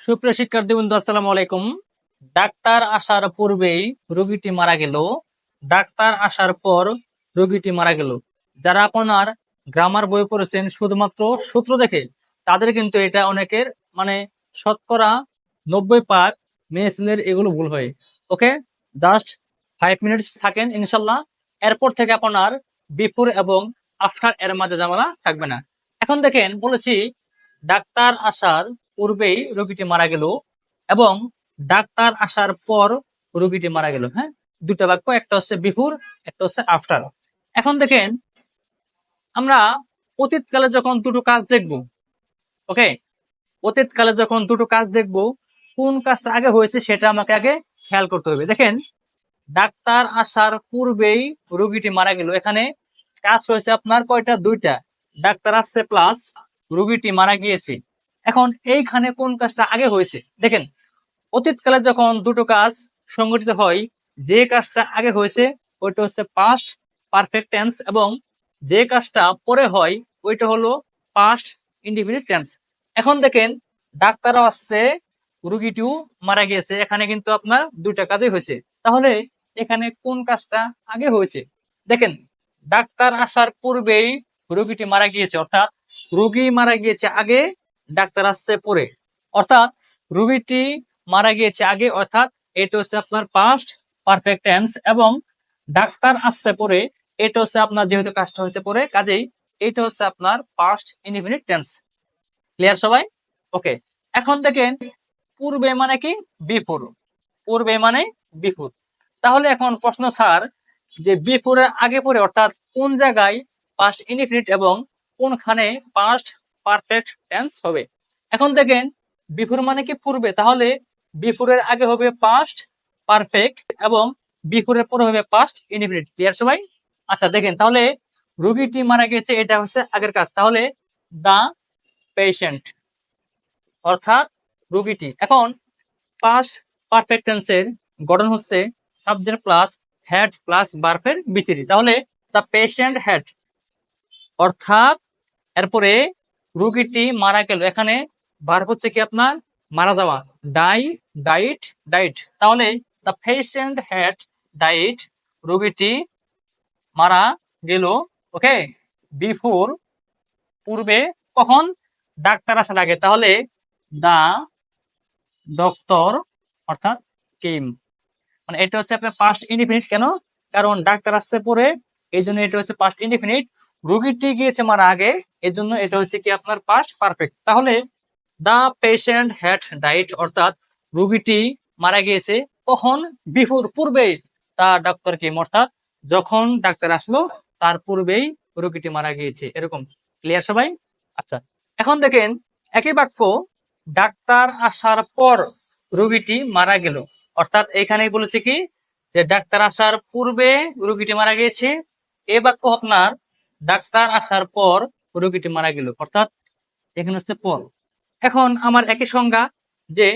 সুপ্রিয় শিক্ষার্থী বন্ধু আসসালামু আলাইকুম। ডাক্তার আসার পূর্বেই রোগীটি মারা গেল। ডাক্তার আসার পর রোগীটি মারা গেল। যারা আপনার গ্রামার বই পড়েছেন, শুধুমাত্র সূত্র দেখে, তাদের কিন্তু এটা অনেকের মানে শতকরা নব্বই পাক মেয়ে ছেলের এগুলো ভুল হয়। ওকে? জাস্ট ফাইভ মিনিটস থাকেন, ইনশাল্লাহ। এরপর থেকে আপনার বিফোর এবং আফটার এর মাঝে ঝামেলা থাকবে না। এখন দেখেন, বলেছি, ডাক্তার আসার পূর্বেই রোগীটি মারা গেল এবং ডাক্তার আসার পর রোগীটি মারা গেল হ্যাঁ? দুটা বাক্য, একটা হচ্ছে বিফোর, একটা হচ্ছে আফটার। এখন দেখেন, আমরা অতীতকালে যখন দুটো কাজ দেখব, ওকে? অতীতকালে যখন দুটো কাজ দেখব, কোন কাজটা আগে হয়েছে সেটা আমাকে আগে খেয়াল করতে হবে। দেখেন, ডাক্তার আসার পূর্বেই রোগীটি মারা গেল। এখানে কাজ হয়েছে আপনার কয়টা? দুইটা। ডাক্তার আসছে, প্লাস রোগীটি মারা গিয়েছে। এখন এইখানে কোন কাজটা আগে হয়েছে? দেখেন, অতীতকালে যখন দুটো কাজ সংগঠিত হয়, যে কাজটা আগে হয়েছে, ওইটা হচ্ছে পাস্ট পারফেক্ট টেন্স এবং যে কাজটা পরে হয়, ওইটা হলো পাস্ট ইন্ডিফিনিট টেন্স এখন দেখেন, ডাক্তারও আসছে, রুগীটিও মারা গিয়েছে, এখানে কিন্তু আপনার দুইটা কাজই হয়েছে। তাহলে এখানে কোন কাজটা আগে হয়েছে? দেখেন, ডাক্তার আসার পূর্বেই রোগীটি মারা গিয়েছে, অর্থাৎ রোগী মারা গিয়েছে আগে ডাক্তার আসছে পরে। অর্থাৎ রোগীটি মারা গিয়েছে আগে, অর্থাৎ এটা হচ্ছে আপনার পাস্ট পারফেক্ট টেন্স এবং ডাক্তার আসছে পরে এটা হচ্ছে আপনার যেহেতু কাজটা হয়েছে পরে, কাজেই এটা হচ্ছে আপনার পাস্ট ইনডিফিনিট টেন্স ক্লিয়ার সবাই? ওকে এখন দেখেন পূর্বে মানে কি? বিফোর পূর্বে মানে বিফোর তাহলে এখন প্রশ্ন, স্যার, যে বিফোরের আগে পরে, অর্থাৎ কোন জায়গায় পাস্ট ইনডিফিনিট এবং কোনখানে পাস্ট পারফেক্ট টেন্স হবে। এখন দেখেন, বিফোর মানে কি পূর্বে? তাহলে বিফোরের আগে হবে পাস্ট পারফেক্ট এবং বিফোরের পরে হবে পাস্ট ইনডিফিনিট ক্লিয়ার সবাই? আচ্ছা দেখেন, তাহলে রোগীটি মারা গেছে, এটা হচ্ছে আগের কাজ। তাহলে দা পেশেন্ট অর্থাৎ রোগীটি। এখন পাস্ট পারফেক্ট টেন্সের গঠন হচ্ছে সাবজেক্ট প্লাস হ্যাড প্লাস বার্ফের ভিতরি। তাহলে দ্য পেশেন্ট হ্যাড অর্থাৎ এরপরে রোগীটি মারা গেল। এখানে ভার্ব হচ্ছে কি আপনার? মারা যাওয়া। ডাই, ডাইট ডাইট। তাহলে দ্য পেশেন্ট হ্যাড ডাইট রোগীটি মারা গেল। ওকে বিফোর পূর্বে কখন? ডাক্তার আসার আগে। তাহলে দা ডক্টর অর্থাৎ কিম মানে এটা হচ্ছে আপনার পাস্ট ইনডিফিনিট কেন? কারণ ডাক্তার আসছে পরে, এই জন্য এটা হচ্ছে পাস্ট ইনডিফিনিট রোগীটি গিয়েছে মারা আগে এই জন্য এটা হচ্ছে কি আপনার পাস্ট পারফেক্ট তাহলে দা পেশেন্ট হ্যাড ডাইট অর্থাৎ রোগীটি মারা গিয়েছে তখন বিফোর পূর্বে তা ডাক্তার কেম অর্থাৎ যখন ডাক্তার আসলো, তার পূর্বেই রোগীটি মারা গিয়েছে। এরকম। ক্লিয়ার সবাই? আচ্ছা এখন দেখেন, একই বাক্য ডাক্তার আসার পর রোগীটি মারা গেল। অর্থাৎ এখানেই বলেছে কি, যে ডাক্তার আসার পূর্বে রোগীটি মারা গিয়েছে। এ বাক্য আপনার ডাক্তার আসার পর রোগীটি মারা গেল। অর্থাৎ এখানে হচ্ছে পর এখন আমার একই সংজ্ঞা যে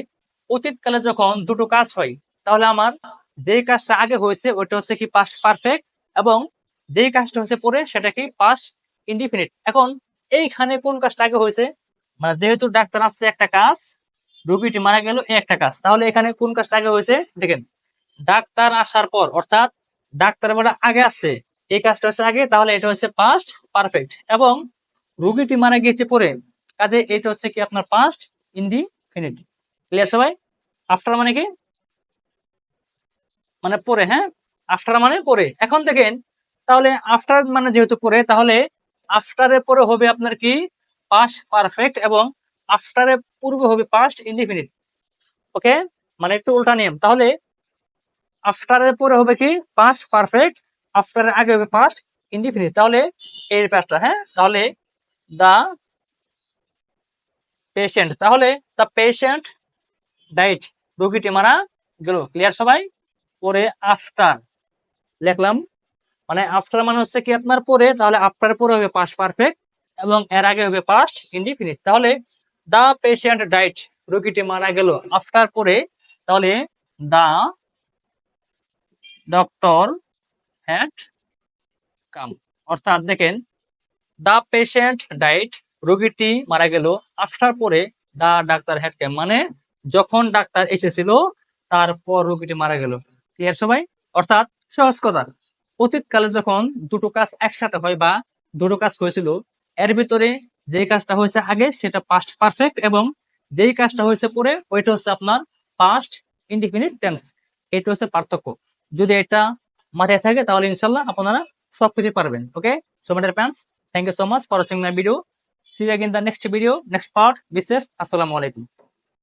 অতীতকালে যখন দুটো কাজ হয়, তাহলে আমার যে কাজটা আগে হয়েছে ওটা হচ্ছে কি পাস্ট পারফেক্ট এবং যেই কাজটা হচ্ছে পরে, সেটা কি পাস্ট ইনডিফিনিট এখন এইখানে কোন কাজটা আগে হয়েছে? মানে যেহেতু ডাক্তার আসছে একটা কাজ, রোগীটি মারা গেল একটা কাজ। তাহলে এখানে কোন কাজটা আগে হয়েছে? দেখেন, ডাক্তার আসার পর, অর্থাৎ ডাক্তার আগে আসছে এই কাজটা হচ্ছে আগে, তাহলে এটা হচ্ছে পাস্ট পারফেক্ট এবং রুগীটি মারা গিয়েছে পরে, কাজে এটা হচ্ছে কি আপনার পাস্ট ইনডিফিনিট ক্লিয়ার সবাই? আফটার মানে কি? মানে পরে হ্যাঁ? আফটার মানে পরে। এখন দেখেন, তাহলে আফটার মানে যেহেতু পরে, তাহলে আফটারের পরে হবে আপনার কি? পাস্ট পারফেক্ট এবং আফটারের পূর্বে হবে পাস্ট ইনডিফিনিট ওকে মানে একটু উল্টা নিয়ম। তাহলে আফটারের পরে হবে কি? পাস্ট পারফেক্ট আফটারের আগে হবে পাস্ট ইনডিফিনিট তাহলে এর পাঁচটা হ্যাঁ? তাহলে দা পেশেন্ট তাহলে দা পেশেন্ট ডাইট রোগীটি মারা গেল। ক্লিয়ার সবাই? পরে আফটার লিখলাম। মানে আফটার মানে হচ্ছে কি আপনার পরে, তাহলে আফটার পরে হবে পাস্ট পারফেক্ট এবং এর আগে হবে পাস্ট ইনডিফিনিট তাহলে দা পেশেন্ট ডাইট রোগীটি মারা গেল আফটার পরে, তাহলে দা ডক্টর হ্যাড কাম। অর্থাৎ দেখেন দা পেশেন্ট ডাইট রোগীটি মারা গেল। আফটার পরে দা ডাক্তার হ্যাড কাম। মানে যখন ডাক্তার এসেছিল, তারপর রোগীটি মারা গেল। ক্লিয়ার সবাই? অর্থাৎ সহজ কথা। অতীতকালে যখন দুটো কাজ একসাথে হয় বা দুটো কাজ হয়েছিল, এর ভিতরে যেই কাজটা হয়েছে আগে, সেটা পাস্ট পারফেক্ট এবং যেই কাজটা হয়েছে পরে, ওইটা হচ্ছে আপনার পাস্ট ইনডিফিনিট টেন্স এটা হচ্ছে পার্থক্য। যদি এটা মাথায় থাকে, তাহলে ইনশাল্লাহ আপনারা সবকিছু পারবেন, okay? So my friends thank you so much for watching my video see you again the next video next part B আসসালামু আলাইকুম